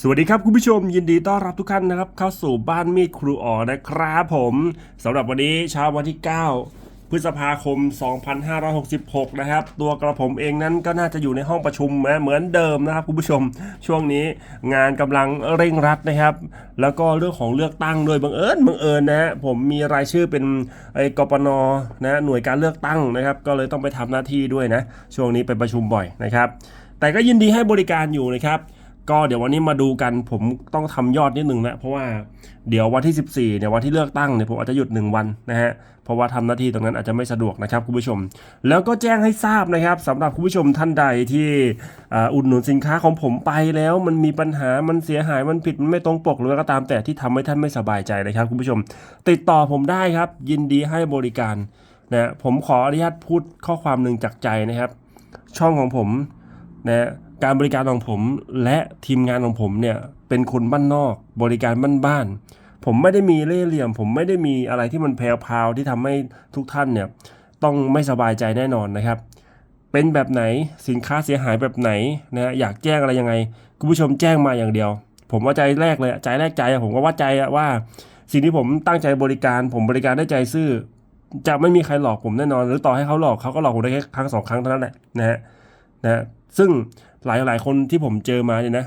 สวัสดีครับคุณผู้ชมยินดีต้อนรับทุกท่านนะครับ เข้าสู่บ้านมีดครูอ๋อนะครับผมสำหรับวันนี้เช้าวันที่ 9 พฤษภาคม 2566 นะครับ ตัวกระผมเองนั้นก็น่าจะอยู่ในห้องประชุมนะเหมือนเดิมนะครับคุณผู้ชมช่วงนี้งานกำลังเร่งรัดนะครับ แล้วก็เรื่องของเลือกตั้งโดยบังเอิญบังเอิญนะฮะผมมีรายชื่อเป็นไอ้กปนนะหน่วยการเลือกตั้งนะครับ ก็เลยต้องไปทำหน้าที่ด้วยนะ ช่วงนี้ไปประชุมบ่อยนะครับ แต่ก็ยินดีให้บริการอยู่นะครับ ก็เดี๋ยววันนี้มาดูกันผมต้องทำยอดนิดนึงนะเพราะว่าเดี๋ยววันที่ 14เนี่ยวันที่เลือกตั้งเนี่ยผมอาจจะหยุด 1 วันนะฮะเพราะว่าทำหน้าที่ตรงนั้นอาจจะไม่สะดวกนะครับคุณผู้ชม แล้วก็แจ้งให้ทราบนะครับสำหรับคุณผู้ชมท่านใดที่อ,อุดหนุนสินค้าของผมไปแล้วมันมีปัญหามันเสียหายมันผิดมันไม่ตรงปกหรือก็ตามแต่ที่ทำให้ท่านไม่สบายใจนะครับคุณผู้ชม ติดต่อผมได้ครับ ยินดีให้บริการนะผมขออนุญาตพูดข้อความหนึ่งจากใจนะครับ ช่องของผมนะ การบริการของผมและทีมงานของผมเนี่ยเป็นคนบ้านนอกบริการบ้านๆผมไม่ได้มีเล่ห์เหลี่ยม ผมไม่ได้มีอะไรที่มันแพรวที่ทำให้ทุกท่านเนี่ยต้องไม่สบายใจแน่นอนนะครับ เป็นแบบไหนสินค้าเสียหายแบบไหนนะฮะอยากแจ้งอะไรยังไงคุณผู้ชมแจ้งมาอย่างเดียว ผมว่าใจแรกเลยใจแรกใจผมก็ว่าใจว่า สิ่งที่ผมตั้งใจบริการ ผมบริการได้ใจซื่อจะไม่มีใครหลอกผมแน่นอน หรือต่อให้เขาหลอกเขาก็หลอกผมได้แค่ครั้งสองครั้งเท่านั้นแหละนะฮะนะฮะซึ่ง หลายหลายๆคนที่ผมเจอมาเนี่ยนะ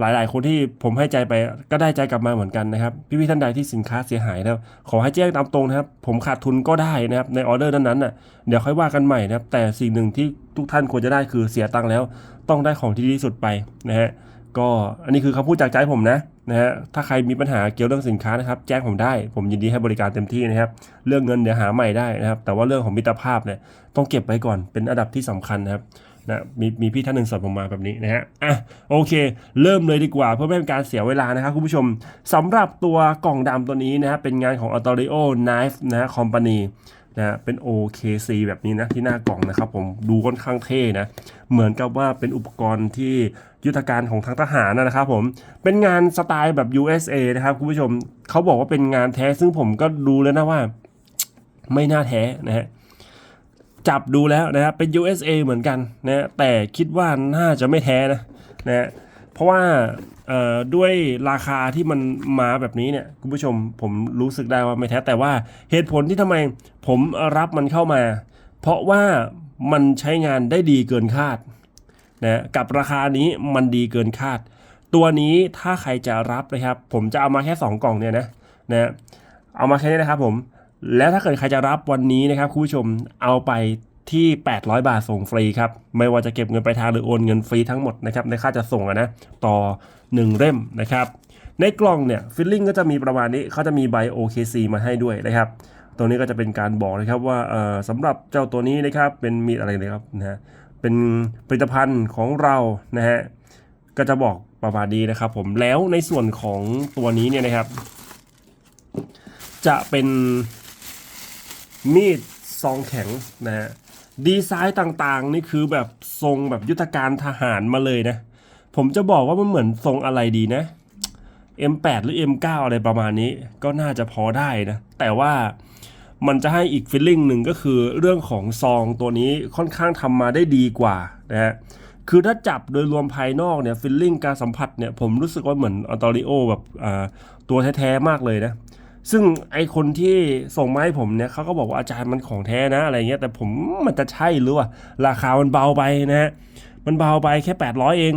หลายหลายๆคนที่ผมให้ใจไปก็ได้ใจกลับมาเหมือนกันนะครับ พี่พี่ๆท่านใดที่สินค้าเสียหายนะครับ ขอให้แจ้งตามตรงนะครับ ผมขาดทุนก็ได้นะครับ ในออเดอร์นั้นๆน่ะเดี๋ยวค่อยว่ากันใหม่นะครับ แต่สิ่งหนึ่งที่ทุกท่านควรจะได้คือเสียตังค์แล้ว ต้องได้ของที่ดีที่สุดไปนะฮะก็อันนี้คือคำพูดจากใจผมนะนะฮะถ้าใครมีปัญหาเกี่ยวเรื่องสินค้านะครับ แจ้งผมได้ผมยินดีให้บริการเต็มที่นะครับ เรื่องเงินเดี๋ยวหาใหม่ได้นะครับ แต่ว่าเรื่องของมิตรภาพเนี่ยต้องเก็บไว้ก่อนเป็นอันดับที่สำคัญนะครับ นะมีมีพี่ท่านหนึ่งสอนผมมาแบบนี้นะฮะอะโอเค เริ่มเลยดีกว่าเพื่อไม่เป็นการเสียเวลานะครับคุณผู้ชมสำหรับตัวกล่องดำตัวนี้นะฮะเป็นงานของ a u t o r i o Knife นะฮะ Company นะฮะเป็น OKC แบบนี้นะที่หน้ากล่องนะครับผมดูค่อนข้างเท่นะเหมือนกับว่าเป็นอุปกรณ์ที่ยุทธการของทางทหารนะครับผมเป็นงานสไตล์แบบ USA นะครับคุณผู้ชมเขาบอกว่าเป็นงานแท้ซึ่งผมก็ดูแล้วนะว่า ไม่น่าแท้นะฮะ จับดูแล้วนะครับเป็น USA เหมือนกันนะแต่คิดว่าน่าจะไม่แท้นะนะเพราะว่าด้วยราคาที่มันมาแบบนี้เนี่ยคุณผู้ชมผมรู้สึกได้ว่าไม่แท้แต่ว่าเหตุผลที่ทำไมผมรับมันเข้ามา เพราะว่ามันใช้งานได้ดีเกินคาดนะกับราคานี้มันดีเกินคาด ตัวนี้ถ้าใครจะรับนะครับ ผมจะเอามาแค่ 2 กล่องเนี่ยนะนะเอามาแค่นี้นะครับผม แล้วถ้าเกิดใครจะรับวันนี้นะครับคุณผู้ชมเอาไปที่ 800 บาทส่งฟรีครับ ไม่ว่าจะเก็บเงินไปลายทางหรือโอนเงินฟรีทั้งหมดนะครับในค่าจะส่งนะต่อ 1 เล่มนะครับ ในกล่องเนี่ยฟิลลิ่งก็จะมีประมาณนี้เขาจะมีใบ OKC มาให้ด้วยนะครับตรงนี้ก็จะเป็นการบอกนะครับว่าเออสำหรับเจ้าตัวนี้นะครับเป็นมีอะไรนะครับนะฮะเป็นผลิตภัณฑ์ของเรานะฮะก็จะบอกประมาณนี้นะครับ ผมแล้วในส่วนของตัวนี้เนี่ยนะครับ จะเป็น มีดซองแข็งนะฮะดีไซน์ต่างๆ นี่คือแบบทรงแบบยุทธการทหารมาเลยนะ ผมจะบอกว่ามันเหมือนทรงอะไรดีนะ M8 หรือ M9 อะไรประมาณนี้ก็น่าจะพอได้นะ แต่ว่ามันจะให้อีกฟีลลิ่งหนึ่งก็คือเรื่องของซองตัวนี้ค่อนข้างทำมาได้ดีกว่านะฮะคือถ้าจับโดยรวมภายนอกเนี่ยฟีลลิ่งการสัมผัสเนี่ยผมรู้สึกว่าเหมือนออตอริโอแบบตัวแท้ๆมากเลยนะ ซึ่งไอคนที่ส่งมาให้ผมเนี่ยเขาก็บอกว่าอาจารย์มันของแท้นะอะไรเงี้ยแต่ผมมันจะใช่หรือว่าราคามันเบาไปนะฮะมันเบาไปแค่ 800 เอง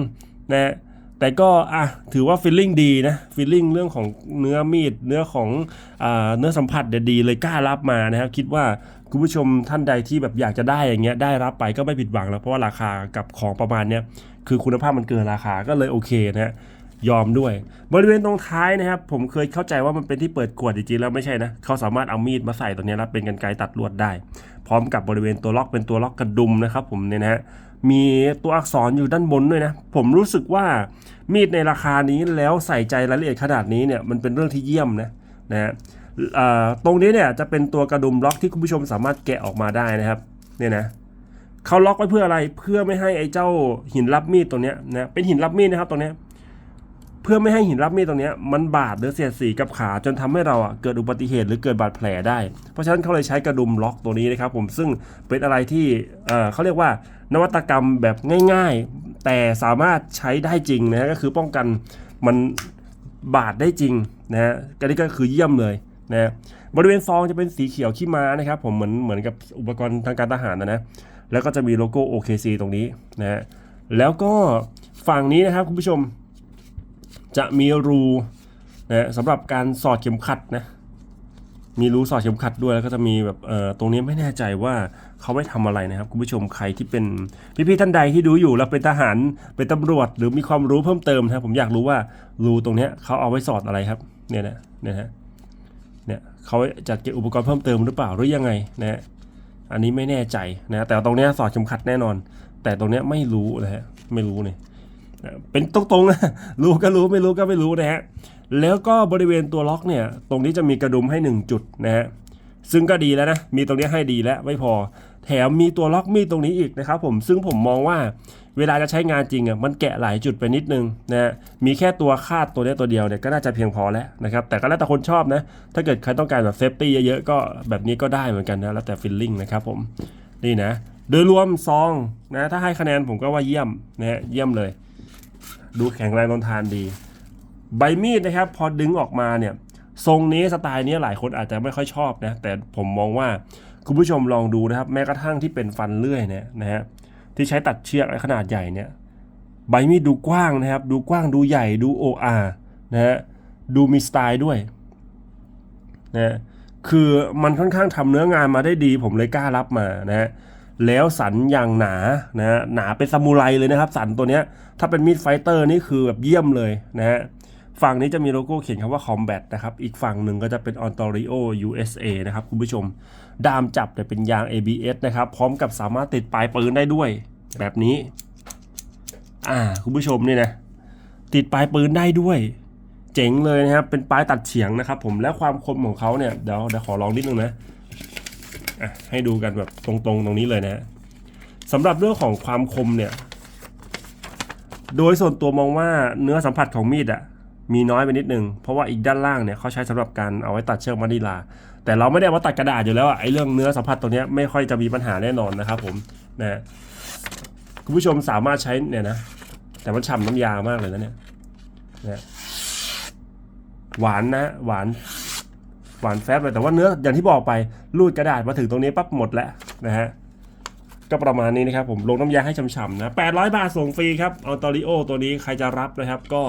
นะแต่ก็อะถือว่าฟีลลิ่งดีนะฟีลลิ่งเรื่องของเนื้อมีดเนื้อของอ่าเนื้อสัมผัสเนี่ยดีเลยกล้ารับมานะครับคิดว่าคุณผู้ชมท่านใดที่แบบอยากจะได้อย่างเงี้ยได้รับไปก็ไม่ผิดหวังแล้วเพราะว่าราคากับของประมาณเนี้ยคือคุณภาพมันเกินราคาก็เลยโอเคนะฮะ ยอมด้วย บริเวณตรงท้ายนะครับ ผมเคยเข้าใจว่ามันเป็นที่เปิดขวดจริงๆแล้วไม่ใช่นะ เขาสามารถเอามีดมาใส่ตรงนี้แล้วเป็นกันไกตัดลวดได้ พร้อมกับบริเวณตัวล็อกเป็นตัวล็อกกระดุมนะครับ ผมเนี่ยนะฮะมีตัวอักษรอยู่ด้านบนด้วยนะ ผมรู้สึกว่ามีดในราคานี้แล้วใส่ใจรายละเอียดขนาดนี้เนี่ยมันเป็นเรื่องที่เยี่ยมนะนะฮะตรงนี้เนี่ยจะเป็นตัวกระดุมล็อกที่คุณผู้ชมสามารถแกะออกมาได้นะครับเนี่ยนะเขาล็อกไว้เพื่ออะไรเพื่อไม่ให้ไอ้เจ้าหินรับมีดตัวเนี้ยนะเป็นหินรับมีดนะครับตรงเนี้ย เพื่อไม่ให้หินรับมีดตรงนี้มันบาดหรือเสียดสีกับขาจนทำให้เราอะเกิดอุบัติเหตุหรือเกิดบาดแผลได้ เพราะฉะนั้นเขาเลยใช้กระดุมล็อกตัวนี้นะครับผมซึ่งเป็นอะไรที่เออเขาเรียกว่านวัตกรรมแบบง่ายๆ แต่สามารถใช้ได้จริงนะก็คือป้องกันมันบาดได้จริงนะฮะอันนี้ก็คือเยี่ยมเลยนะฮะบริเวณซองจะเป็นสีเขียวขี้ม้านะครับผมเหมือนเหมือนกับอุปกรณ์ทางการทหารนะนะแล้วก็จะมีโลโก้ OKC ตรงนี้นะฮะแล้วก็ฝั่งนี้นะครับคุณผู้ชม จะมีรูนะสำหรับการสอดเข็มขัดนะมีรูสอดเข็มขัดด้วยแล้วก็จะมีแบบเอ่อตรงนี้ไม่แน่ใจว่าเขาไม่ทำอะไรนะครับ คุณผู้ชมใครที่เป็นพี่ๆท่านใดที่ดูอยู่แล้วเป็นทหารเป็นตำรวจ หรือมีความรู้เพิ่มเติมนะครับผมอยากรู้ว่ารูตรงนี้เขาเอาไว้สอดอะไรครับเนี่ยนะเนี่ยฮะเนี่ยเขาจัดเก็บอุปกรณ์เพิ่มเติมหรือเปล่าหรือยังไงนะฮะอันนี้ไม่แน่ใจนะแต่ตรงนี้สอดเข็มขัดแน่นอน แต่ตรงนี้ไม่รู้นะฮะไม่รู้เนี่ย เป็นตรงๆนะรู้ก็รู้ไม่รู้ก็ไม่รู้นะฮะแล้วก็บริเวณตัวล็อกเนี่ย ตรงนี้จะมีกระดุมให้ 1 จุดนะฮะซึ่งก็ดีแล้วนะ มีตรงนี้ให้ดีแล้วไม่พอ แถมมีตัวล็อกมีตรงนี้อีกนะครับผมซึ่งผมมองว่าเวลาจะใช้งานจริงอะมันแกะหลายจุดไปนิดนึงนะฮะมีแค่ตัวคาดตัวนี้ตัวเดียวเนี่ยก็น่าจะเพียงพอแล้วนะครับแต่ก็แล้วแต่คนชอบนะ ถ้าเกิดใครต้องการแบบเซฟตี้เยอะๆก็แบบนี้ก็ได้เหมือนกันนะแล้วแต่ฟิลลิ่งนะครับผมนี่นะ โดยรวมซองนะถ้าให้คะแนนผมก็ว่าเยี่ยมนะฮะเยี่ยมเลย ดูแข็งแรงทนทานดี ใบมีดนะครับ พอดึงออกมาเนี่ย ทรงนี้สไตล์นี้หลายคนอาจจะไม่ค่อยชอบนะ แต่ผมมองว่าคุณผู้ชมลองดูนะครับ แม้กระทั่งที่เป็นฟันเลื่อยเนี่ยนะฮะที่ใช้ตัดเชือกขนาดใหญ่เนี่ย ใบมีดดูกว้างนะครับ ดูกว้างดูใหญ่ดูโออานะฮะดูมีสไตล์ด้วยนะฮะคือมันค่อนข้างทำเนื้องานมาได้ดี ผมเลยกล้ารับมานะฮะ แล้วสันอย่างหนานะฮะหนาเป็นซามูไรเลยนะครับ สันตัวเนี้ยถ้าเป็นมีดไฟเตอร์นี่คือแบบเยี่ยมเลยนะฮะฝั่งนี้จะมีโลโก้เขียนคำว่า Combat นะครับ อีกฝั่งหนึ่งก็จะเป็น Ontario USA นะครับคุณผู้ชม ดามจับเนี่ยเป็นยาง ABS นะครับ พร้อมกับสามารถติดปลายปืนได้ด้วยแบบนี้ อ่า คุณผู้ชมนี่นะ ติดปลายปืนได้ด้วย เจ๋งเลยนะครับ เป็นปลายตัดเฉียงนะครับผม และความคมของเขาเนี่ย เดี๋ยวเดี๋ยวขอลองนิดนึงนะ อะให้ดูกันแบบตรงๆตรงนี้เลยนะฮะสำหรับเรื่องของความคมเนี่ย โดยส่วนตัวมองว่าเนื้อสัมผัสของมีดอะมีน้อยไปนิดนึง เพราะว่าอีกด้านล่างเนี่ยเขาใช้สำหรับการเอาไว้ตัดเชือกมานิลา แต่เราไม่ได้เอามาตัดกระดาษอยู่แล้วอะไอ้เรื่องเนื้อสัมผัสตัวเนี้ยไม่ค่อยจะมีปัญหาแน่นอนนะครับผมนะคุณผู้ชมสามารถใช้เนี่ยนะแต่มันฉ่ำน้ำยามากเลยนะเนี่ยนะหวานนะหวาน หวานแฟบเลยแต่ว่าเนื้ออย่างที่บอกไปรูดกระดาษมาถึงตรงนี้ปั๊บหมดแล้วนะฮะก็ประมาณนี้นะครับผมลงน้ำยาให้ฉ่ำๆนะ 800 บาทส่งฟรีครับเอาตอริโอตัวนี้ใครจะรับนะครับก็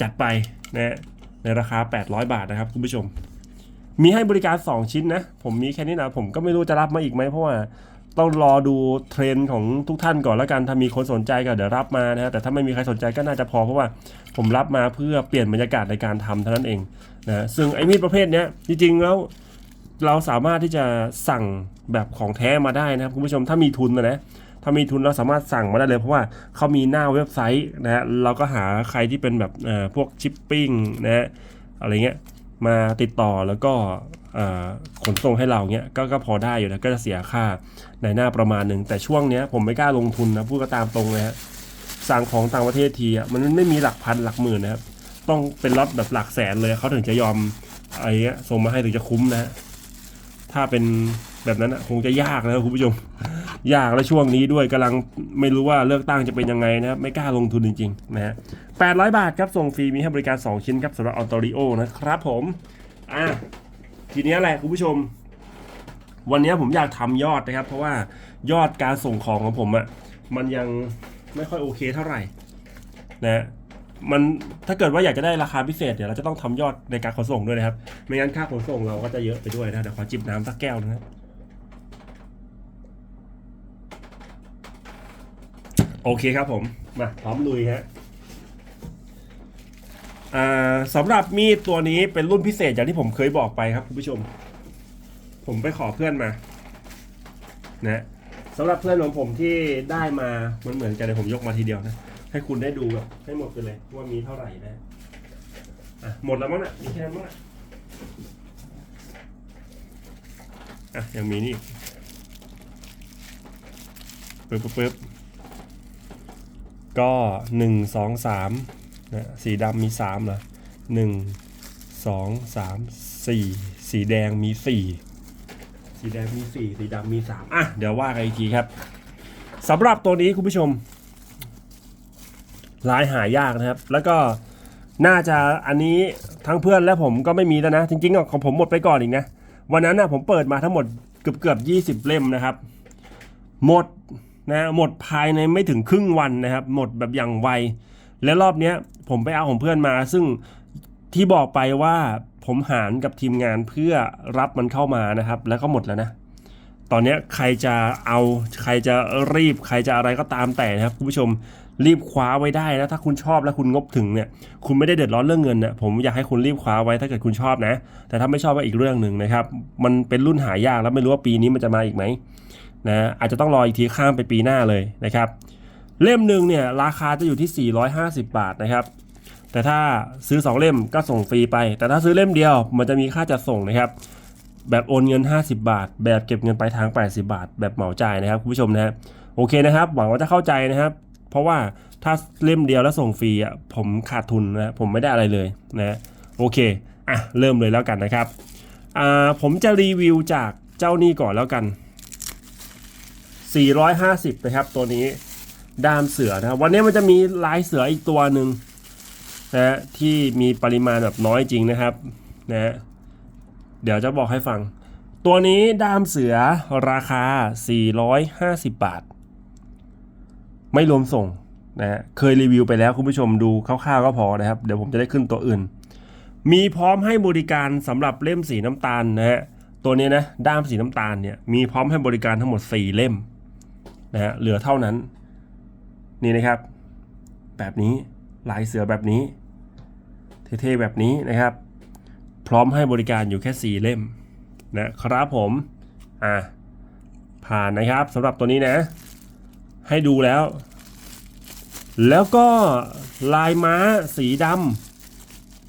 จัดไปนะในราคา 800 บาทนะครับคุณผู้ชม มีให้บริการ 2 ชิ้นนะ ผมมีแค่นี้นะ ผมก็ไม่รู้จะรับมาอีกไหมเพราะว่า ต้องรอดูเทรนด์ของทุกท่านก่อนแล้วกันถ้ามีคนสนใจก็เดี๋ยวรับมานะฮะแต่ถ้าไม่มีใครสนใจก็น่าจะพอเพราะว่าผมรับมาเพื่อเปลี่ยนบรรยากาศในการทำเท่านั้นเองนะซึ่งไอ้มีดประเภทเนี้ยจริงๆแล้วเราสามารถที่จะสั่งแบบของแท้มาได้นะครับคุณผู้ชมถ้ามีทุนนะนะถ้ามีทุนเราสามารถสั่งมาได้เลยเพราะว่าเขามีหน้าเว็บไซต์นะฮะเราก็หาใครที่เป็นแบบเอ่อพวกชิปปิ้งนะฮะอะไรเงี้ยมาติดต่อแล้วก็ ขนส่งให้เราเงี้ยก็ก็พอได้อยู่นะก็จะเสียค่าในหน้าประมาณหนึ่งแต่ช่วงเนี้ยผมไม่กล้าลงทุนนะพูดก็ตามตรงเลยฮะสั่งของต่างประเทศทีอะมันไม่มีหลักพันหลักหมื่นนะครับ ต้องเป็นล็อตแบบหลักแสนเลยเขาถึงจะยอมอะไรเงี้ยส่งมาให้ถึงจะคุ้มนะฮะถ้าเป็นแบบนั้นอะคงจะยากนะครับคุณผู้ชม ยากและช่วงนี้ด้วยกำลังไม่รู้ว่าเลือกตั้งจะเป็นยังไงนะครับ ไม่กล้าลงทุนจริงๆนะฮะ800บาทครับส่งฟรีมีให้บริการ 2 ชิ้นครับสำหรับออโตริโอนะครับผม อะ ทีนี้ยแหละคุณผู้ชม วันนี้ผมอยากทำยอดนะครับ เพราะว่ายอดการส่งของของผมอะมันยังไม่ค่อยโอเคเท่าไหร่นะมันถ้าเกิดว่าอยากจะได้ราคาพิเศษเดี๋ยวเราจะต้องทำยอดในการขนส่งด้วยนะครับ ไม่งั้นค่าขนส่งเราก็จะเยอะไปด้วยนะเดี๋ยวขอจิบน้ำสักแก้วนะครับโอเคครับผม มาพร้อมลุยฮะ สำหรับมีดตัวนี้เป็นรุ่นพิเศษอย่างที่ผมเคยบอกไปครับคุณผู้ชม ผมไปขอเพื่อนมานะสำหรับเพื่อนของผมที่ได้มาเหมือนเหมือนกันเดี๋ยผมยกมาทีเดียวนะ ให้คุณได้ดูแบบให้หมดไปเลยว่ามีเท่าไหร่นะอะหมดแล้วมั้งน่ะมีแค่นั้นมั้งน่ะอะยังมีนี่ปึ๊บปึ๊บปึ๊บก็หนึ่งสองสาม นะสีดำมีสามเหรอหนึ่งสองสามสี่สีแดงมีสี่สีแดงมีสี่สีดำมีสามอะ เดี๋ยวว่ากันอีกทีครับสำหรับตัวนี้คุณผู้ชมลายหายากนะครับ แล้วก็น่าจะอันนี้ทั้งเพื่อนและผมก็ไม่มีแล้วนะ จริงๆอะของผมหมดไปก่อนอีกนะ วันนั้นนะผมเปิดมาทั้งหมดเกือบเกือบยี่สิบเล่มนะครับ หมดนะหมดภายในไม่ถึงครึ่งวันนะครับ หมดแบบอย่างไว และรอบเนี้ยผมไปเอาของเพื่อนมา ซึ่งที่บอกไปว่าผมหารกับทีมงานเพื่อรับมันเข้ามานะครับ แล้วก็หมดแล้วนะตอนนี้ใครจะเอาใครจะรีบใครจะอะไรก็ตามแต่นะครับคุณผู้ชมรีบคว้าไว้ได้นะถ้าคุณชอบและคุณงบถึงเนี่ยคุณไม่ได้เดือดร้อนเรื่องเงินนี่ยผมอยากให้คุณรีบคว้าไว้ถ้าเกิดคุณชอบนะ แต่ถ้าไม่ชอบก็อีกเรื่องหนึ่งนะครับ มันเป็นรุ่นหายากแล้วไม่รู้ว่าปีนี้มันจะมาอีกไหมนะอาจจะต้องรออีกทีข้ามไปปีหน้าเลยนะครับ เล่มหนึ่งเนี่ยราคาจะอยู่ที่ 450 บาทนะครับ แต่ถ้าซื้อ 2 เล่มก็ส่งฟรีไป แต่ถ้าซื้อเล่มเดียวมันจะมีค่าจัดส่งนะครับ แบบโอนเงิน 50 บาท แบบเก็บเงินปลายทาง 80 บาท แบบเหมาจ่ายนะครับคุณผู้ชมนะฮะโอเคนะครับ หวังว่าจะเข้าใจนะครับ เพราะว่าถ้าเล่มเดียวแล้วส่งฟรีอะผมขาดทุนนะผมไม่ได้อะไรเลยนะโอเคอะเริ่มเลยแล้วกันนะครับอ่าผมจะรีวิวจากเจ้านี้ก่อนแล้วกัน 450 นะครับตัวนี้ ด้ามเสือนะครับ วันนี้มันจะมีลายเสืออีกตัวหนึ่งนะฮะที่มีปริมาณแบบน้อยจริงนะครับนะฮะเดี๋ยวจะบอกให้ฟัง ตัวนี้ด้ามเสือราคา 450 บาท ไม่รวมส่งนะฮะเคยรีวิวไปแล้วคุณผู้ชมดูคร่าวๆก็พอนะครับ เดี๋ยวผมจะได้ขึ้นตัวอื่น มีพร้อมให้บริการสำหรับเล่มสีน้ำตาลนะฮะตัวนี้นะด้ามสีน้ำตาลเนี่ยมีพร้อมให้บริการทั้งหมด 4 เล่มนะฮะเหลือเท่านั้น นี่นะครับ แบบนี้ลายเสือแบบนี้ เท่ๆแบบนี้นะครับ พร้อมให้บริการอยู่แค่ 4 เล่มนะครับผมอะผ่านนะครับสำหรับตัวนี้นะ ให้ดูแล้ว แล้วก็ลายม้าสีด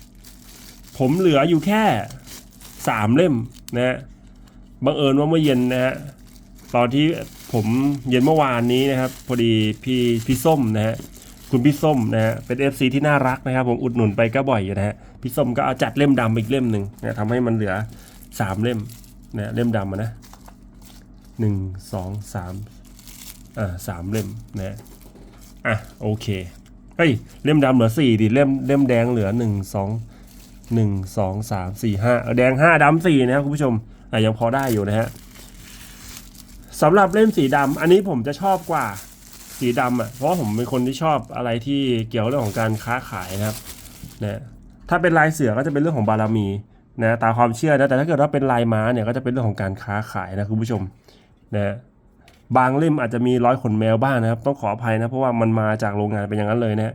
ำผมเหลืออยู่แค่ 3 เล่มนะฮะบังเอิญว่าเมื่อเย็นนะฮะตอนที่ ผมเย็นเมื่อวานนี้นะครับ พอดีพี่พี่ส้มนะฮะคุณพี่ส้มนะฮะเป็น FC ที่น่ารักนะครับ ผมอุดหนุนไปก็บ่อยอยู่นะฮะพี่ส้มก็เอาจัดเล่มดำไปอีกเล่มหนึ่งนะทำให้มันเหลือ3เล่มนะเล่มดำนะหนึ่งสองสามอ่าสามเล่มนะอะโอเคเฮ้ยเล่มดำเหลือสี่ดิเล่มเล่มแดงเหลือหนึ่งสองหนึ่งสองสามสี่ห้าแดงห้าดำสี่นะครับคุณผู้ชมอะยังพอได้อยู่นะฮะ สำหรับเล่มสีดำอันนี้ผมจะชอบกว่าสีดำอะเพราะผมเป็นคนที่ชอบอะไรที่เกี่ยวเรื่องของการค้าขายนะครับนะถ้าเป็นลายเสือก็จะเป็นเรื่องของบารมีนะตามความเชื่อนะแต่ถ้าเกิดว่าเป็นลายม้าเนี่ยก็จะเป็นเรื่องของการค้าขายนะคุณผู้ชมนะบางเล่มอาจจะมีร้อยขนแมวบ้างนะครับ ต้องขออภัยนะเพราะว่ามันมาจากโรงงานเป็นอย่างนั้นเลยนะ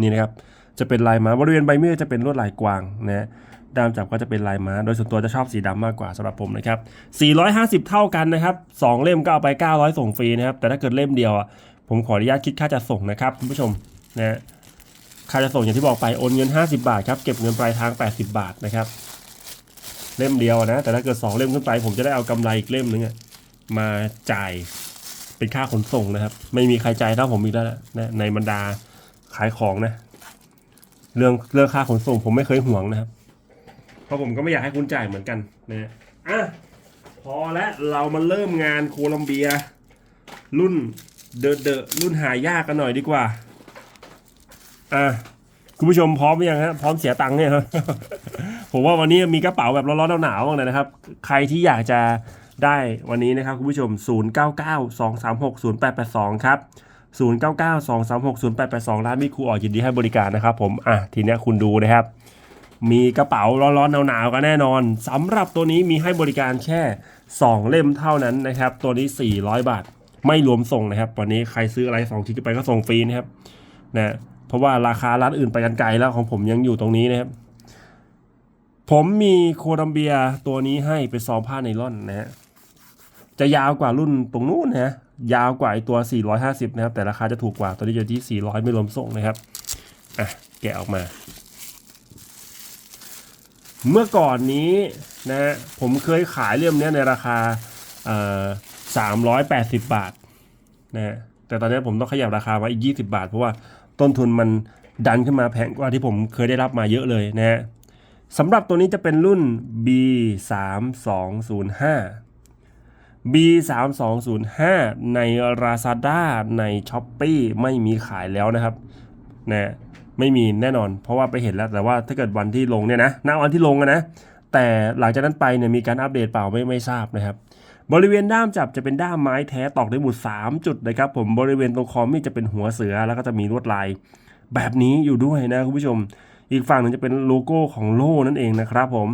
นี่นะครับจะเป็นลายม้าบริเวณใบมีดจะเป็นลวดลายกวางนะ ด้ามจับก็จะเป็นลายม้า โดยส่วนตัวจะชอบสีดำมากกว่าสำหรับผมนะครับ 450 เท่ากันนะครับ 2 เล่มก็เอาไป 900 ส่งฟรีนะครับ แต่ถ้าเกิดเล่มเดียวอะผมขออนุญาตคิดค่าจัดส่งนะครับคุณผู้ชมนะค่าจัดส่งอย่างที่บอกไปโอนเงิน 50 บาทครับเก็บเงินปลายทาง 80 บาทนะครับ เล่มเดียวนะ แต่ถ้าเกิด 2 เล่มขึ้นไป ผมจะได้เอากำไรอีกเล่มนึงอะมาจ่ายเป็นค่าขนส่งนะครับ ไม่มีใครจ่ายเท่าผมอีกแล้วนะนะในบรรดาขายของนะ เรื่องเรื่องค่าขนส่งผมไม่เคยห่วงนะครับ เพราะผมก็ไม่อยากให้คุณจ่ายเหมือนกันนะอะพอแล้วเรามาเริ่มงานโคลัมเบีย รุ่นเดอะเดอะรุ่นหายากกันหน่อยดีกว่าอะคุณผู้ชมพร้อมหรือยังฮะพร้อมเสียตังค์เนี่ยครับผมว่าวันนี้มีกระเป๋าแบบร้อนๆหนาวๆบ้างเลยนะครับ ใครที่อยากจะได้วันนี้นะครับคุณผู้ชม 0992360882 ครับ 0992360882 ร้านมิคูออยินดีให้บริการนะครับผม อะ ทีนี้คุณดูนะครับ มีกระเป๋าร้อนๆหนาวๆกันแน่นอนสำหรับตัวนี้มีให้บริการแค่ 2 เล่มเท่านั้นนะครับ ตัวนี้ 400 บาท ไม่รวมส่งนะครับ วันนี้ใครซื้ออะไร2ชิ้นไปก็ส่งฟรีนะครับนะเพราะว่าราคาร้านอื่นไปกันไกลแล้วของผมยังอยู่ตรงนี้นะครับ ผมมีโคลัมเบียตัวนี้ให้เป็นซองผ้าไนล่อนนะฮะจะยาวกว่ารุ่นตรงนู้นนะฮะยาวกว่าไอตัว 450 นะครับ แต่ราคาจะถูกกว่าตัวนี้จะที่ 400 ไม่รวมส่งนะครับอะแกะออกมา เมื่อก่อนนี้นะผมเคยขายเล่มนี้ในราคาเอ่อ380บาทนะฮะแต่ตอนนี้ผมต้องขยับราคามาอีก 20 บาท เพราะว่าต้นทุนมันดันขึ้นมาแพงกว่าที่ผมเคยได้รับมาเยอะเลยนะฮะสำหรับตัวนี้จะเป็นรุ่น B 3 2 0 5 B 3 2 0 5 ใน Lazada ใน s h อ p e e ไม่มีขายแล้วนะครับนะ ไม่มีแน่นอน เพราะว่าไปเห็นแล้วแต่ว่าถ้าเกิดวันที่ลงเนี่ยนะณวันที่ลงนะแต่หลังจากนั้นไปเนี่ยมีการอัปเดตเปล่าไม่ไม่ทราบนะครับ บริเวณด้ามจับจะเป็นด้ามไม้แท้ตอกด้วยหมุด 3 จุดนะครับผมบริเวณตรงคอมีจะเป็นหัวเสือแล้วก็จะมีลวดลาย แบบนี้อยู่ด้วยนะคุณผู้ชม อีกฝั่งหนึ่งจะเป็นโลโก้ของโล่นั่นเองนะครับผม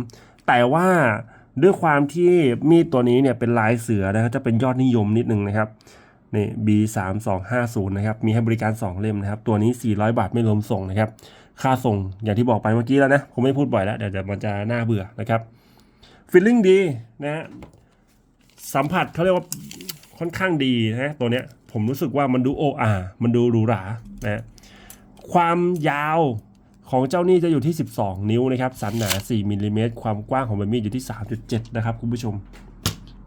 แต่ว่าด้วยความที่มีดตัวนี้เนี่ยเป็นลายเสือนะครับจะเป็นยอดนิยมนิดนึงนะครับ นี่ B 3 2 5 0นะครับ มีให้บริการ 2 เล่มนะครับ ตัวนี้ 400 บาทไม่รวมส่งนะครับ ค่าส่งอย่างที่บอกไปเมื่อกี้แล้วนะ ผมไม่พูดบ่อยแล้ว เดี๋ยวมันจะน่าเบื่อนะครับฟีลลิ่งดีนะฮะสัมผัสเขาเรียกว่าค่อนข้างดีนะตัวเนี้ย ผมรู้สึกว่ามันดูโออามันดูหรูหรา นะ ความยาวของเจ้านี่จะอยู่ที่ 12 นิ้วนะครับ สันหนา 4มิลลิเมตร ความกว้างของใบมีดอยู่ที่ 3.7 นะครับคุณผู้ชม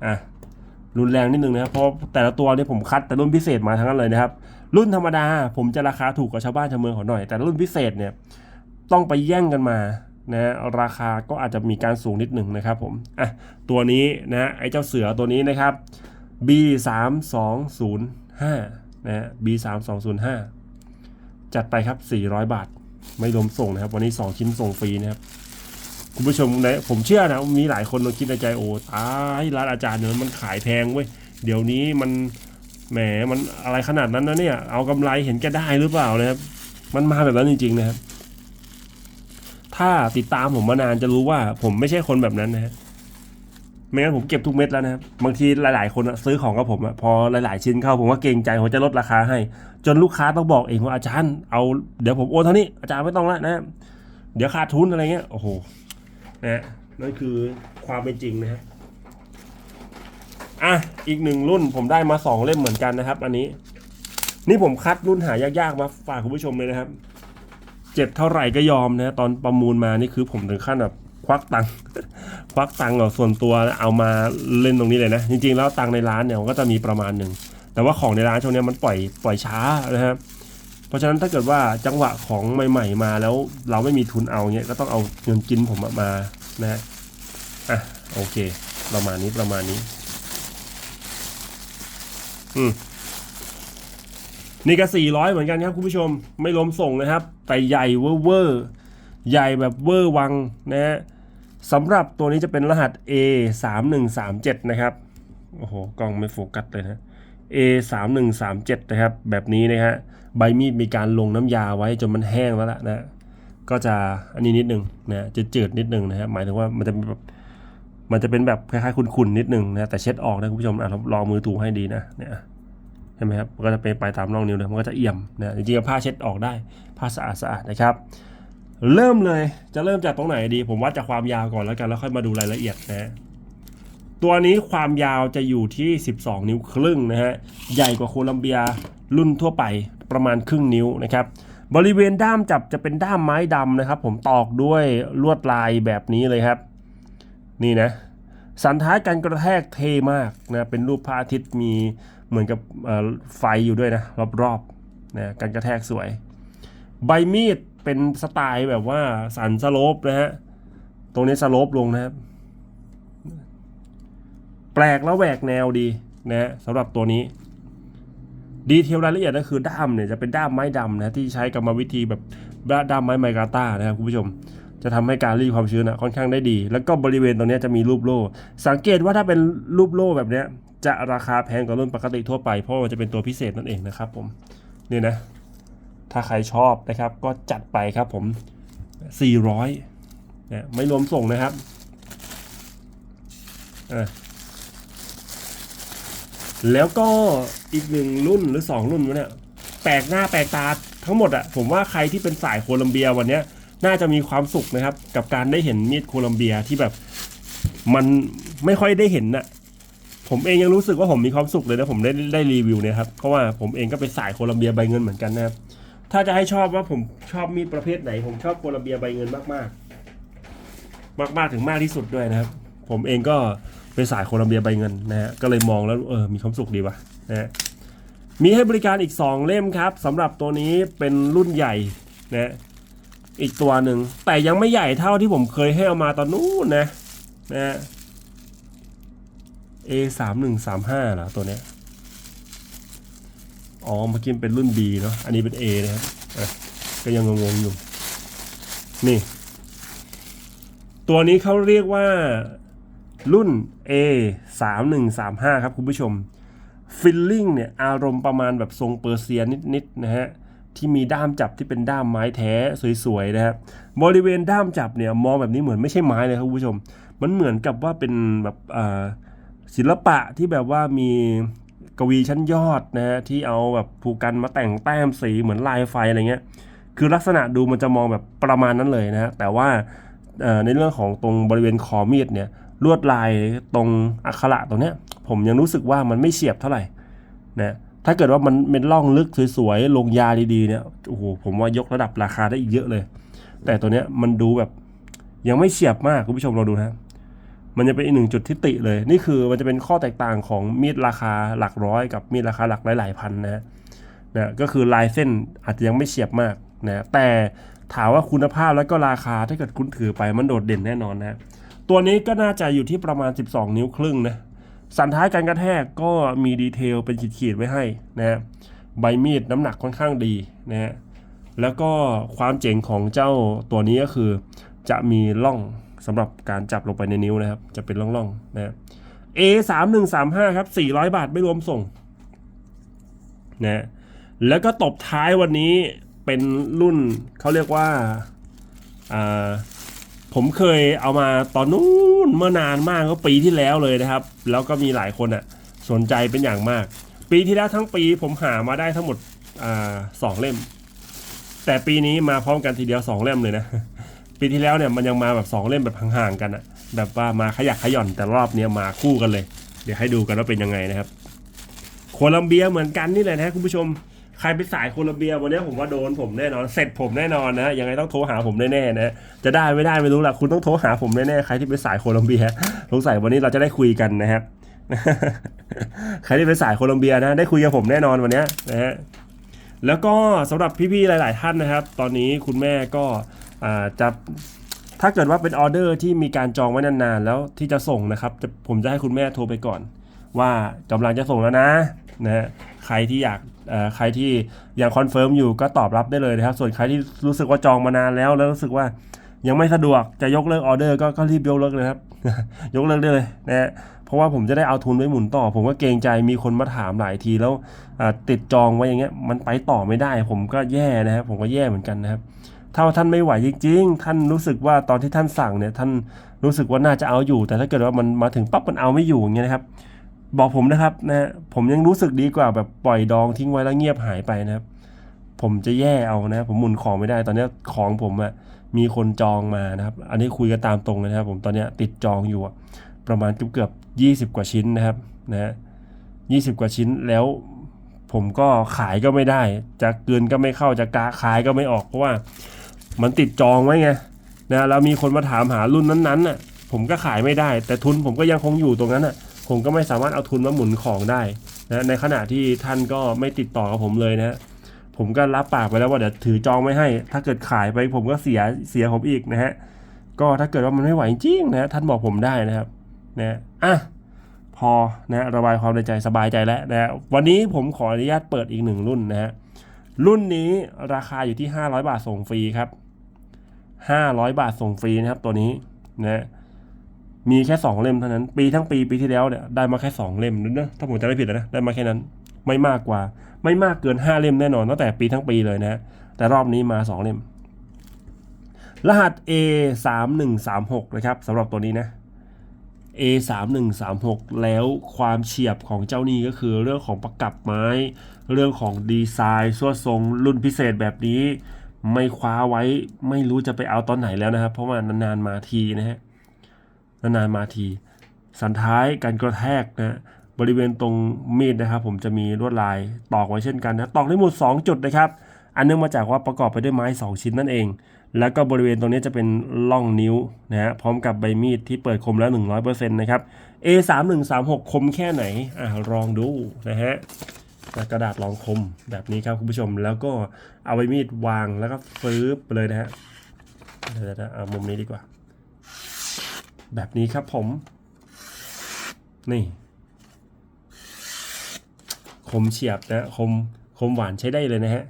อะ รุนแรงนิดนึงนะครับเพราะแต่ละตัวเนี่ยผมคัดแต่รุ่นพิเศษมาทั้งนั้นเลยนะครับ รุ่นธรรมดาผมจะราคาถูกกว่าชาวบ้านชาวเมืองเขาหน่อย แต่รุ่นพิเศษเนี่ยต้องไปแย่งกันมานะราคาก็อาจจะมีการสูงนิดหนึ่งนะครับผมอะตัวนี้นะไอ้เจ้าเสือตัวนี้นะครับ B 3 2 0 5นะฮะ B 3 2 0 5จัดไปครับ 400 บาท ไม่รวมส่งนะครับ วันนี้ 2 ชิ้นส่งฟรีนะครับ คุณผู้ชมนผมเชื่อนะมีหลายคนคิดในใจโอ้ตายร้านอาจารย์เนี่ยมันขายแพงเว้ยเดี๋ยวนี้มันแหมมันอะไรขนาดนั้นนะเนี่ย เอากำไรเห็นแกได้หรือเปล่านะครับ มันมาแบบนั้นจริง ๆ นะครับ ถ้าติดตามผมมานานจะรู้ว่า ผมไม่ใช่คนแบบนั้นนะฮะไม่งั้นผมเก็บทุกเม็ดแล้วนะครับบางทีหลาย ๆ คนซื้อของกับผมอะพอหลาย ๆ ชิ้นเข้าผมว่าเกรงใจผมจะลดราคาให้ จนลูกค้าต้องบอกเองว่าอาจารย์เอาเดี๋ยวผมโอนเท่านี้อาจารย์ไม่ต้องละนะ เดี๋ยวขาดทุนอะไรเงี้ยโอ้โห นะนั่นคือความเป็นจริงนะฮะอะอีกหนึ่งรุ่นผมได้มาสองเล่มเหมือนกันนะครับ อันนี้ นี่ผมคัดรุ่นหายากๆมาฝากคุณผู้ชมเลยนะครับ เจ็บเท่าไหร่ก็ยอมนะตอนประมูลมานี่คือผมถึงขั้นแบบควักตังค์ควักตังค์เอส่วนตัวเอามาเล่นตรงนี้เลยนะ จริงๆ แล้วตังค์ในร้านเนี่ยก็จะมีประมาณหนึ่งแต่ว่าของในร้านช่วงนี้มันปล่อยปล่อยช้านะครับ เพราะฉะนั้นถ้าเกิดว่าจังหวะของใหม่ ๆ มาแล้วเราไม่มีทุนเอาเงี้ยก็ต้องเอาเงินกินผมมานะฮะอะโอเค ประมาณนี้ประมาณนี้ อืมนี่ก็สี่ร้อยเหมือนกันครับคุณผู้ชมไม่รวมส่งนะครับ แต่ใหญ่เวอร์เวอร์ใหญ่แบบเวอร์วังนะฮะสำหรับตัวนี้จะเป็นรหัส A 3 1 3 7นะครับ โอ้โห กล้องไม่โฟกัสเลยนะ A 3 1 3 7นะครับ แบบนี้นะฮะ ใบมีดมีการลงน้ำยาไว้จนมันแห้งแล้วล่ะนะก็จะอันนี้นิดนึงนะจะจืดนิดนึงนะฮะหมายถึงว่ามันจะแบบมันจะเป็นแบบคล้ายๆขุ่นๆนิดนึงนะแต่เช็ดออกนะคุณผู้ชมอะลองมือถูให้ดีนะเนี่ยเห็นไหมครับมันก็จะเป็นไปตามร่องนิ้วเลยมันก็จะเอี่ยมนะจริงๆผ้าเช็ดออกได้ผ้าสะอาดๆนะครับ เริ่มเลยจะเริ่มจากตรงไหนดี ผมว่าจากความยาวก่อนแล้วกันแล้วค่อยมาดูรายละเอียดนะตัวนี้ความยาวจะอยู่ที่ 12 นิ้วครึ่งนะฮะใหญ่กว่าโคลัมเบียรุ่นทั่วไป ประมาณครึ่งนิ้วนะครับ บริเวณด้ามจับจะเป็นด้ามไม้ดำนะครับ ผมตอกด้วยลวดลายแบบนี้เลยครับ นี่นะ สันท้ายการกระแทกเทมากนะเป็นรูปพระอาทิตย์มีเหมือนกับไฟอยู่ด้วยนะรอบๆนะการกระแทกสวย ใบมีดเป็นสไตล์แบบว่าสันสโลปนะฮะตรงนี้สโลปลงนะครับ แปลกแล้วแหวกแนวดีนะฮะสำหรับตัวนี้ ดีเทลรายละเอียดก็คือด้ามเนี่ยจะเป็นด้ามไม้ดำนะที่ใช้กรรมวิธีแบบด้ามไม้ไมกาต้านะครับคุณผู้ชม จะทำให้การรีดความชื้นอะค่อนข้างได้ดี แล้วก็บริเวณตรงนี้จะมีรูปโล่ สังเกตว่าถ้าเป็นรูปโล่แบบนี้จะราคาแพงกว่ารุ่นปกติทั่วไป เพราะว่ามันจะเป็นตัวพิเศษนั่นเองนะครับผมนี่นะ ถ้าใครชอบนะครับ ก็จัดไปครับผม 400นะไม่รวมส่งนะครับอะ แล้วก็อีกหนึ่งรุ่นหรือ 2 รุ่นวะเนี่ยแปลกหน้าแปลกตาทั้งหมดอะผมว่าใครที่เป็นสายโคลัมเบียวันนี้น่าจะมีความสุขนะครับ กับการได้เห็นมีดโคลัมเบียที่แบบมันไม่ค่อยได้เห็นนะผมเองยังรู้สึกว่าผมมีความสุขเลยนะผมได้ได้รีวิวเนี่ยครับเพราะว่าผมเองก็เป็นสายโคลัมเบียใบเงินเหมือนกันนะครับถ้าจะให้ชอบว่าผมชอบมีดประเภทไหน ผมชอบโคลัมเบียใบเงินมาก ๆ มาก ๆ ถึงมากที่สุดด้วยนะครับ ผมเองก็ เป็นสายโคลัมเบียใบเงินนะฮะก็เลยมองแล้วเออมีความสุขดีว่ะนะฮะมีให้บริการอีก 2 เล่มครับสำหรับตัวนี้เป็นรุ่นใหญ่นะฮะอีกตัวหนึ่งแต่ยังไม่ใหญ่เท่าที่ผมเคยให้เอามาตอนนู้นนะนะ A สามหนึ่งสามห้าเหรอตัวเนี้ยอ๋อเมื่อกี้เป็นรุ่น B เนาะอันนี้เป็น A นะครับก็ยังงงๆอยู่ นี่ ตัวนี้เขาเรียกว่า รุ่น A 3 1 3 5ครับคุณผู้ชมฟิลลิ่งเนี่ยอารมณ์ประมาณแบบทรงเปอร์เซียนิดๆนะฮะที่มีด้ามจับที่เป็นด้ามไม้แท้สวยๆนะครับบริเวณด้ามจับเนี่ยมองแบบนี้เหมือนไม่ใช่ไม้เลยครับคุณผู้ชม มันเหมือนกับว่าเป็นแบบศิลปะที่แบบว่ามีกวีชั้นยอดนะฮะที่เอาแบบผูกกันมาแต่งแต้มสีเหมือนลายไฟอะไรเงี้ยคือลักษณะดูมันจะมองแบบประมาณนั้นเลยนะฮะแต่ว่าในเรื่องของตรงบริเวณคอมีดเนี่ย ลวดลายตรงอักขระตรงเนี้ย ผมยังรู้สึกว่ามันไม่เฉียบเท่าไหร่นะถ้าเกิดว่ามันเป็นร่องลึกสวยๆลงยาดีๆเนี่ยโอ้โหผมว่ายกระดับราคาได้อีกเยอะเลย แต่ตัวเนี้ยมันดูแบบยังไม่เฉียบมากคุณผู้ชมลองดูนะมันจะเป็นอีกหนึ่งจุดที่ติเลย นี่คือมันจะเป็นข้อแตกต่างของมีดราคาหลักร้อยกับมีดราคาหลักหลายๆพันนะฮะนะก็คือลายเส้นอาจจะยังไม่เฉียบมากนะแต่ถามว่าคุณภาพแล้วก็ราคาถ้าเกิดคุณถือไปมันโดดเด่นแน่นอนนะ ตัวนี้ก็น่าจะอยู่ที่ประมาณ 12 นิ้วครึ่งนะ สันท้ายการกระแทกก็มีดีเทลเป็นขีดๆไว้ให้นะฮะ ใบมีดน้ำหนักค่อนข้างดีนะฮะ แล้วก็ความเจ๋งของเจ้าตัวนี้ก็คือ จะมีร่องสำหรับการจับลงไปในนิ้วนะครับ จะเป็นร่องๆนะฮะ A 3 1 3 5ครับ 400 บาทไม่รวมส่งนะฮะแล้วก็ตบท้ายวันนี้เป็นรุ่นเขาเรียกว่าอ่า ผมเคยเอามาตอนนู้นเมื่อนานมากก็ปีที่แล้วเลยนะครับ แล้วก็มีหลายคนอะสนใจเป็นอย่างมาก ปีที่แล้วทั้งปีผมหามาได้ทั้งหมดอสองเล่ม แต่ปีนี้มาพร้อมกันทีเดียวสองเล่มเลยนะปีที่แล้วเนี่ยมันยังมาแบบสองเล่มแบบห่างๆกันอะ แบบว่ามาขยักขย่อนแต่รอบเนี้ยมาคู่กันเลย เดี๋ยวให้ดูกันว่าเป็นยังไงนะครับโคลัมเบียเหมือนกันนี่แหละนะคุณผู้ชม ใครเป็นสายโคลัมเบียวันนี้ผมว่าโดนผมแน่นอน เสร็จผมแน่นอนนะยังไงต้องโทรหาผมแน่ๆนะจะได้ไม่ได้ไม่รู้ละคุณต้องโทรหาผมแน่ๆใครที่เป็นสายโคลัมเบียสงสัยวันนี้เราจะได้คุยกันนะครับใครที่เป็นสายโคลัมเบียนะได้คุยกับผมแน่นอนวันนี้นะฮะแล้วก็สำหรับพี่ๆหลาย ๆ ท่านนะครับ ตอนนี้คุณแม่ก็อ่าจะถ้าเกิดว่าเป็นออเดอร์ที่มีการจองไว้นานๆ แล้วที่จะส่งนะครับผมจะให้คุณแม่โทรไปก่อน ว่ากำลังจะส่งแล้วนะนะใครที่อยากใครที่ยังคอนเฟิร์มอยู่ก็ตอบรับได้เลยนะครับ ส่วนใครที่รู้สึกว่าจองมานานแล้ว แล้วรู้สึกว่ายังไม่สะดวกจะยกเลิกออเดอร์ก็ก็รีบยกเลิกเลยครับยกเลิกได้เลยนะฮะเพราะว่าผมจะได้เอาทุนไว้หมุนต่อ ผมก็เกรงใจมีคนมาถามหลายทีแล้วติดจองไว้อย่างเงี้ยมันไปต่อไม่ได้ ผมก็แย่นะครับผมก็แย่เหมือนกันนะครับถ้าท่านไม่ไหวจริงๆ ท่านรู้สึกว่าตอนที่ท่านสั่งเนี่ยท่านรู้สึกว่าน่าจะเอาอยู่ แต่ถ้าเกิดว่ามันมาถึงปั๊บมันเอาไม่อยู่อย่างเงี้ยนะครับ บอกผมนะครับนะผมยังรู้สึกดีกว่าแบบปล่อยดองทิ้งไว้แล้วเงียบหายไปนะครับ ผมจะแย่เอานะ ผมหมุนของไม่ได้ ตอนนี้ของผมอะมีคนจองมานะครับ อันนี้คุยกันตามตรงเลยนะครับ ผมตอนนี้ติดจองอยู่ประมาณเกือบยี่สิบกว่าชิ้นนะครับนะฮะยี่สิบกว่าชิ้นแล้ว ผมก็ขายก็ไม่ได้ จะเกินก็ไม่เข้าจะกาขายก็ไม่ออกเพราะว่า มันติดจองไว้ไงนะแล้วมีคนมาถามหารุ่นนั้นๆน่ะ ผมก็ขายไม่ได้ แต่ทุนผมก็ยังคงอยู่ตรงนั้นน่ะ ผมก็ไม่สามารถเอาทุนมาหมุนของได้นะในขณะที่ท่านก็ไม่ติดต่อกับผมเลยนะผมก็รับปากไปแล้วว่าเดี๋ยวถือจองไม่ให้ ถ้าเกิดขายไปผมก็เสียเสียผมอีกนะฮะก็ถ้าเกิดว่ามันไม่ไหวจริงนะท่านบอกผมได้นะครับนะอะพอนะระบายความในใจสบายใจแล้วนะวันนี้ผมขออนุญาตเปิดอีกหนึ่งรุ่นนะฮะรุ่นนี้ราคาอยู่ที่ 500 บาทส่งฟรีครับ 500 บาทส่งฟรีนะครับตัวนี้นะ มีแค่ 2 เล่มเท่านั้น ปีทั้งปีปีที่แล้วเนี่ยได้มาแค่ 2 เล่มนึกนะถ้าผมจะไม่ผิดนะได้มาแค่นั้น ไม่มากกว่า ไม่มากเกิน 5 เล่มแน่นอนตั้งแต่ปีทั้งปีเลยนะแต่รอบนี้มา 2 เล่ม รหัส A 3 1 3 6นะครับสำหรับตัวนี้นะ A 3 1 3 6แล้วความเฉียบของเจ้านี้ก็คือเรื่องของประกับไม้ เรื่องของดีไซน์สวดทรงรุ่นพิเศษแบบนี้ ไม่คว้าไว้ไม่รู้จะไปเอาตอนไหนแล้วนะครับ เพราะว่านานๆมาทีนะฮะ นานๆมาที สันท้ายการกระแทกนะบริเวณตรงมีดนะครับ ผมจะมีลวดลายตอกไว้เช่นกันนะตอกได้หมด 2 จุดนะครับ อันเนื่องมาจากว่าประกอบไปด้วยไม้ 2 ชิ้นนั่นเอง แล้วก็บริเวณตรงนี้จะเป็นล่องนิ้วนะฮะพร้อมกับใบมีดที่เปิดคมแล้ว 100%นะครับ A 3 1 3 6คมแค่ไหนอะลองดูนะฮะกระดาษรองคมแบบนี้ครับคุณผู้ชมแล้วก็เอาใบมีดวางแล้วก็ฟื้บเลยนะฮะเดี๋ยวเอามุมนี้ดีกว่า แบบนี้ครับผม นี่ คมเฉียบนะคมคมหวานใช้ได้เลยนะฮะ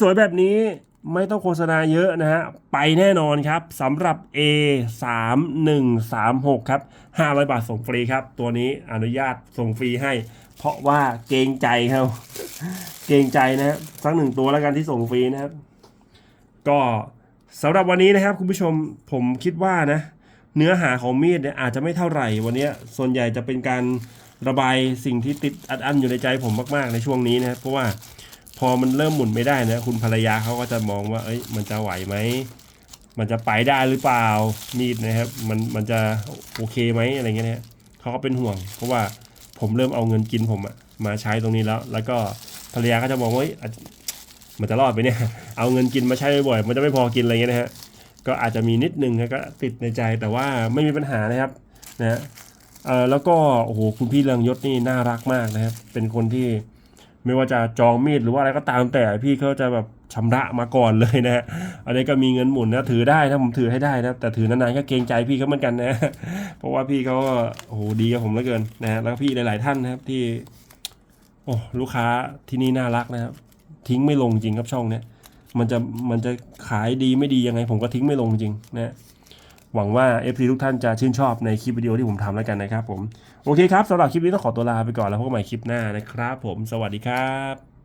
สวยๆแบบนี้ไม่ต้องโฆษณาเยอะนะฮะ ไปแน่นอนครับสำหรับ A 3 1 3 6ครับ 500 บาทส่งฟรีครับ ตัวนี้อนุญาตส่งฟรีให้ เพราะว่าเกรงใจครับ เกรงใจนะฮะสักหนึ่งตัวแล้วกันที่ส่งฟรีนะครับ ก็ สำหรับวันนี้นะครับคุณผู้ชมผมคิดว่านะเนื้อหาของมีดเนี่ยอาจจะไม่เท่าไหร่ วันนี้ส่วนใหญ่จะเป็นการระบายสิ่งที่ติดอัดอั้นอยู่ในใจผมมากๆในช่วงนี้นะครับเพราะว่าพอมันเริ่มหมุนไม่ได้นะคุณภรรยาเขาก็จะมองว่า เอ้ยมันจะไหวไหมมันจะไปได้หรือเปล่ามีดนะครับ มันมันจะโอเคไหมอะไรเงี้ยนะฮะเขาก็เป็นห่วง เพราะว่าผมเริ่มเอาเงินกินผมอะมาใช้ตรงนี้แล้ว แล้วก็ภรรยาก็จะมองว่า มันจะรอดไปเนี่ย เอาเงินกินมาใช้บ่อยๆมันจะไม่พอกินอะไรเงี้ยนะฮะ ก็อาจจะมีนิดนึงนะก็ติดในใจแต่ว่าไม่มีปัญหานะครับนะเอ่อแล้วก็โอ้โหคุณพี่เรืองยศนี่น่ารักมากนะครับ เป็นคนที่ไม่ว่าจะจองมีดหรือว่าอะไรก็ตามแต่พี่เขาจะแบบชำระมาก่อนเลยนะฮะอันนี้ก็มีเงินหมุนนะถือได้นะผมถือให้ได้นะแต่ถือนานๆก็เกรงใจพี่เขาเหมือนกันนะเพราะว่าพี่เขาก็โอ้โหดีกับผมเหลือเกินนะฮะแล้วก็พี่หลาย ๆ ท่านนะครับที่โอ้ลูกค้าที่นี่น่ารักนะครับ ทิ้งไม่ลงจริงครับช่องเนี้ยมันจะมันจะขายดีไม่ดียังไง ผมก็ทิ้งไม่ลงจริงนะหวังว่า FC ทุกท่านจะชื่นชอบในคลิปวิดีโอที่ผมทำแล้วกันนะครับผม โอเคครับสำหรับคลิปนี้ต้องขอตัวลาไปก่อนแล้วพบกันใหม่คลิปหน้านะครับผมสวัสดีครับ